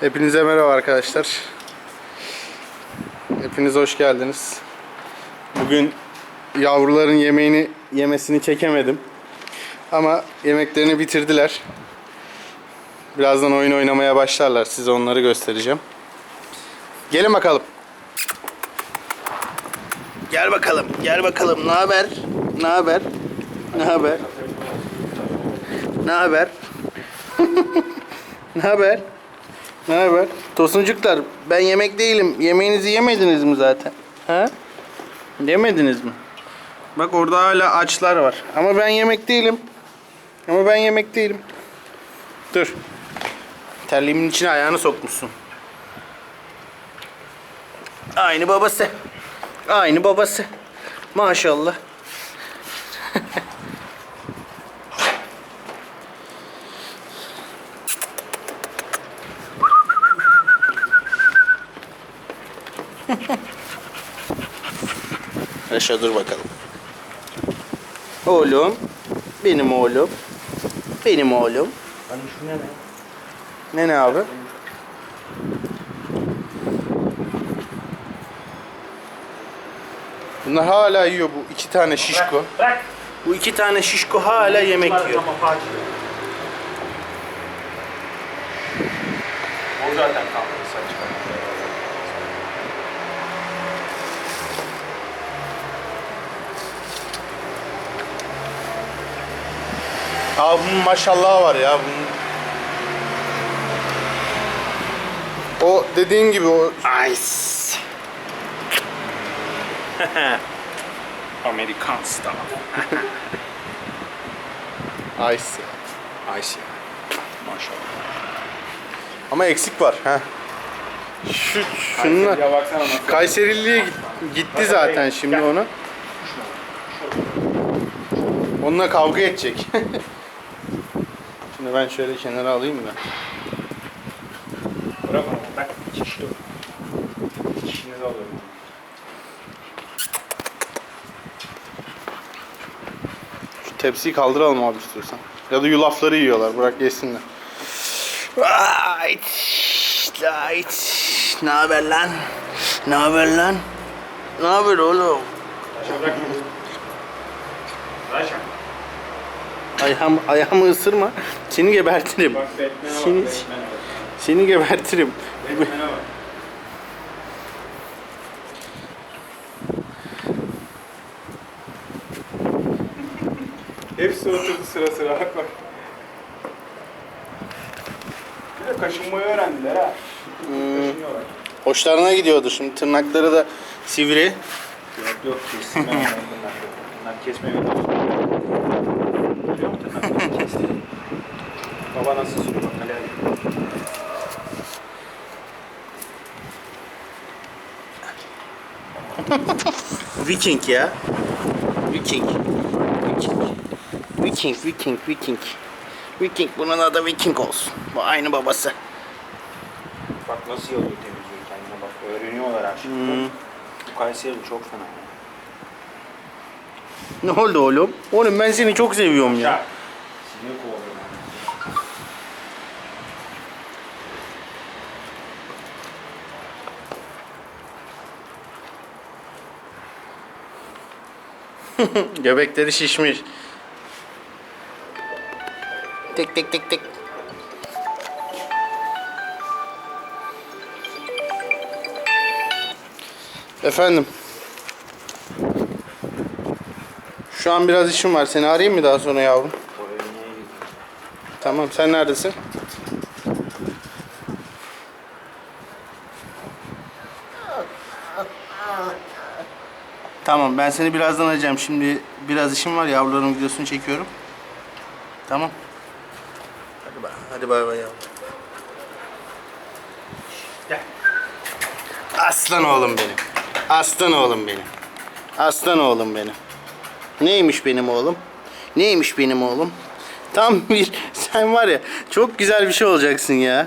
Hepinize merhaba arkadaşlar. Hepiniz hoş geldiniz. Bugün yavruların yemeğini yemesini çekemedim. Ama yemeklerini bitirdiler. Birazdan oyun oynamaya başlarlar. Size onları göstereceğim. Gelin bakalım. Gel bakalım. Gel bakalım. Ne haber? Ne haber? Ne haber? Ne haber? ne haber? Ne haber? Tosuncuklar ben yemek değilim. Yemeğinizi yemediniz mi zaten? Ha? Yemediniz mi? Bak orada hala açlar var. Ama ben yemek değilim. Ama ben yemek değilim. Dur. Terliğimin içine ayağını sokmuşsun. Aynı babası. Aynı babası. Maşallah. Reşa dur bakalım. Oğlum. Benim oğlum. Benim oğlum. Hani şu ne ne? Ne ne abi? Bunlar hala yiyor bu iki tane şişko. Bırak. Bu iki tane şişko hala yemek yiyor. O zaten kaldı saç Abi bunun maşallah var ya. Bunun... O dediğin gibi o Ice. Amerikan style. ice. Ice ya. Maşallah. Ama eksik var. ha. Şu şununla Ya baksana nasıl. Kayserili'ye git- gitti zaten şimdi onu. Onunla kavga edecek. şimdi ben şöyle kenara alayım da. Bırak onu. Bak. Çişli. Çişinizi alıyorum. Şu tepsiyi kaldıralım abi istiyorsan. Ya da yulafları yiyorlar. Bırak yesinler. Right. Right. Ne haber lan? Ne haber lan? Ne haber oğlum? Bırak. Taşa. Ayağım, ayağımı ısırma. Seni gebertirim. Bak Batman'e bak. Seni- Batman'e bak. Seni gebertirim. Batman'e bak. Hepsi oturdu sıra sıra bak bak. Bir de kaşınmayı öğrendiler ha. Kaşınıyorlar. Hoşlarına gidiyordu şimdi. Tırnakları da sivri. Yok yok kesme bunlar. Bunlar kesme yok. Görüyor musun tırnakları kesti. Baba nasıl sürüyor bak hele. Viking ya. Viking. Viking. Viking, Viking, Viking. Viking. Bunun adı Viking olsun. Bu aynı babası. Bak nasıl yalıyor temizliyor kendine bak. Öğreniyorlar her şeyi. Hmm. Bu Kayseri çok fena. Ne oldu oğlum? Oğlum ben seni çok seviyorum ya. Ya. Göbekleri şişmiş. Tek tek tek tek. Efendim. Şu an biraz işim var. Seni arayayım mı daha sonra yavrum? Tamam. Sen neredesin? Tamam. Ben seni birazdan arayacağım. Şimdi biraz işim var. Yavruların videosunu çekiyorum. Tamam. Hadi bay. Hadi bay bay yavrum. Gel. Aslan oğlum benim. Aslan oğlum benim. Aslan oğlum benim. Neymiş benim oğlum? Neymiş benim oğlum? Tam bir sen var ya çok güzel bir şey olacaksın ya.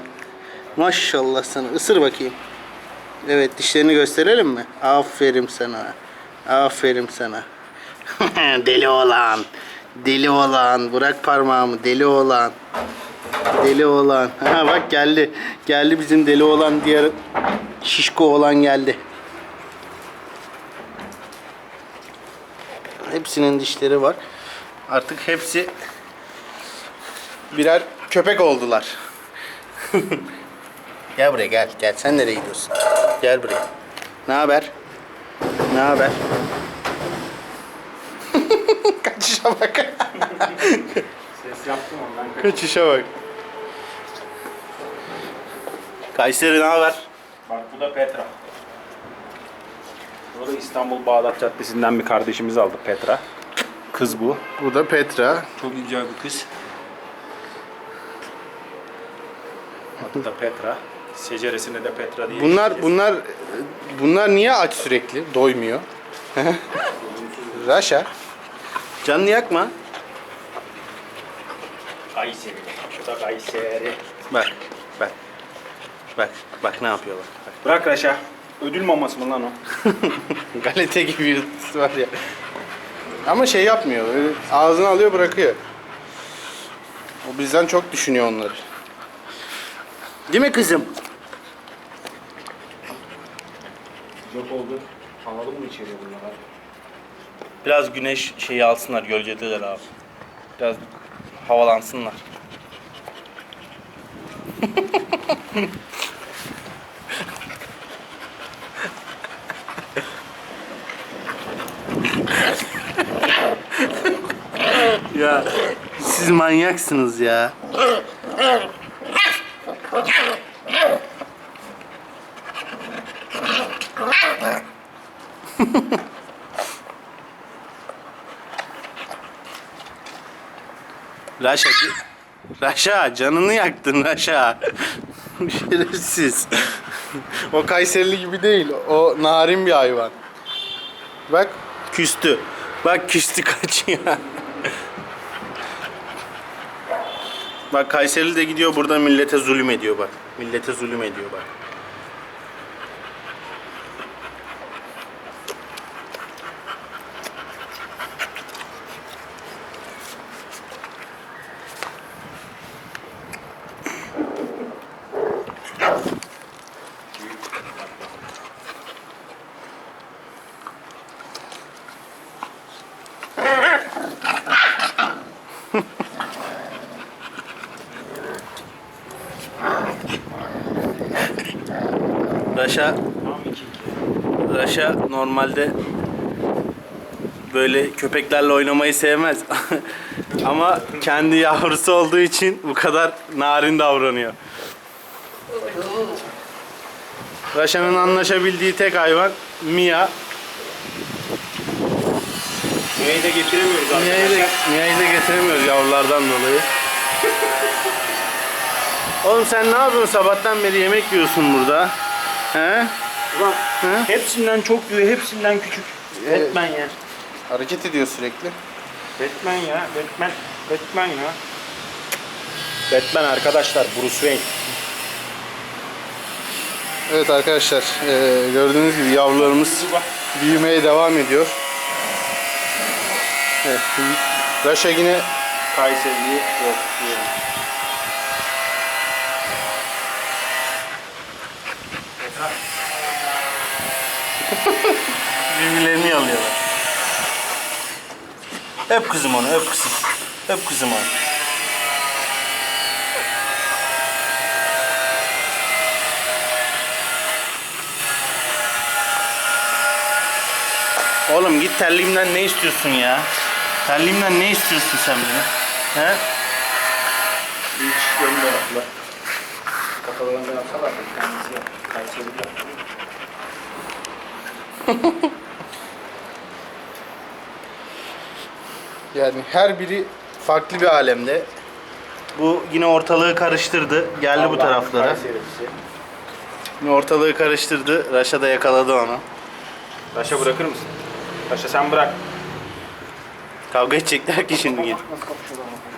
Maşallah sana. Isır bakayım. Evet dişlerini gösterelim mi? Aferin sana. Aferin sana. deli olan. Deli olan. Bırak parmağımı. Deli olan. Deli oğlan. Ha bak geldi. Geldi bizim deli oğlan diğer şişko oğlan geldi. Hepsinin dişleri var. Artık hepsi birer köpek oldular. gel buraya gel. Gel sen nereye gidiyorsun? Gel buraya. Ne haber? Ne haber? Kaçışa bak. Ses yaptım ondan. Kaçışa bak. Kayseri ne haber? Bak bu da Petra. Bu da İstanbul Bağdat Caddesi'nden bir kardeşimiz aldı Petra. Kız bu. Bu da Petra. Çok güzel bir kız. Adı da Petra. Seceresine de Petra diye. Bunlar bunlar bunlar niye aç sürekli? Doymuyor. Raşa. Canını yakma. Kayseri. Şu da Kayseri. Bak. Bak. Bak. Bak ne yapıyor bak. Bırak Raşa. Ödül maması mı lan o? Galete gibi yırtısı var ya. Ama şey yapmıyor. Öyle ağzına alıyor bırakıyor. O bizden çok düşünüyor onları. Değil mi kızım? Yok oldu. Alalım mı içeri bunları? Biraz güneş şeyi alsınlar gölgedeler abi. Biraz havalansınlar. ya siz manyaksınız ya. Raşa, Raşa canını yaktın Raşa. Şerefsiz. o Kayserili gibi değil. O narin bir hayvan. Bak küstü. Bak küstü kaçıyor. bak Kayserili de gidiyor burada millete zulüm ediyor bak. Millete zulüm ediyor bak. Raşa. Raşa normalde böyle köpeklerle oynamayı sevmez. Ama kendi yavrusu olduğu için bu kadar narin davranıyor. Raşa'nın anlaşabildiği tek hayvan Mia. Mia'yı da getiremiyoruz Mia'yı da, Mia'yı da getiremiyoruz yavrulardan dolayı. Oğlum sen ne yapıyorsun sabahtan beri yemek yiyorsun burada? He? Ulan Hı? hepsinden çok yiyor, hepsinden küçük. Evet. Batman ya. Hareket ediyor sürekli. Batman ya, Batman, Batman ya. Batman arkadaşlar, Bruce Wayne. Evet arkadaşlar eee, gördüğünüz gibi yavrularımız büyümeye devam ediyor. Evet, Raşa yine Kayseri'yi yok diyor. birbirlerini yalıyorlar. Öp kızım onu, öp kızım. Öp kızım onu. Oğlum git terliğimden ne istiyorsun ya? Terliğimden ne istiyorsun sen beni? He? Bir de yaptılar. Kafalarında yapsalar da yap. Kayseri yaptı. Yani her biri farklı bir alemde. Bu yine ortalığı karıştırdı. Geldi bu taraflara. Kayserisi. Yine ortalığı karıştırdı. Raşa da yakaladı onu. Taşa bırakır mısın? Taşa sen bırak. Kavga edecekler ki şimdi. Nasıl kapışıyorlar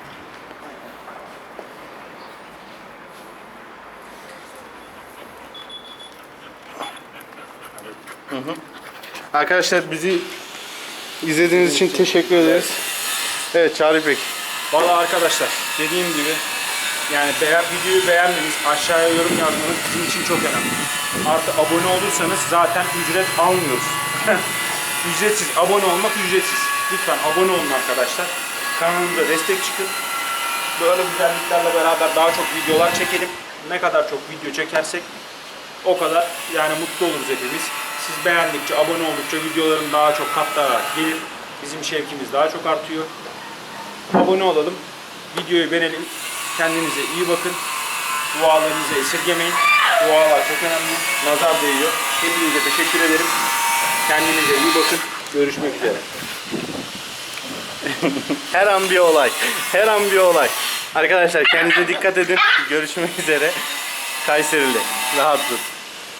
Arkadaşlar bizi izlediğiniz için teşekkür ederiz. Evet Çağrı Bey. Valla arkadaşlar dediğim gibi Yani beğen, videoyu beğenmeniz, aşağıya yorum yazmanız bizim için çok önemli. Artı abone olursanız zaten ücret almıyoruz. ücretsiz. Abone olmak ücretsiz. Lütfen abone olun arkadaşlar. Kanalımıza destek çıkın. Böyle güzelliklerle beraber daha çok videolar çekelim. Ne kadar çok video çekersek o kadar yani mutlu oluruz hepimiz. Siz beğendikçe, abone oldukça videoların daha çok katlanarak gelir. Bizim şevkimiz daha çok artıyor. Abone olalım. Videoyu beğenelim. Kendinize iyi bakın. Dualarınızı esirgemeyin. Dualar çok önemli. Nazar değiyor. Hepinize teşekkür ederim. Kendinize iyi bakın. Görüşmek üzere. Her an bir olay. Her an bir olay. Arkadaşlar kendinize dikkat edin. Görüşmek üzere. Kayserili. Rahat dur.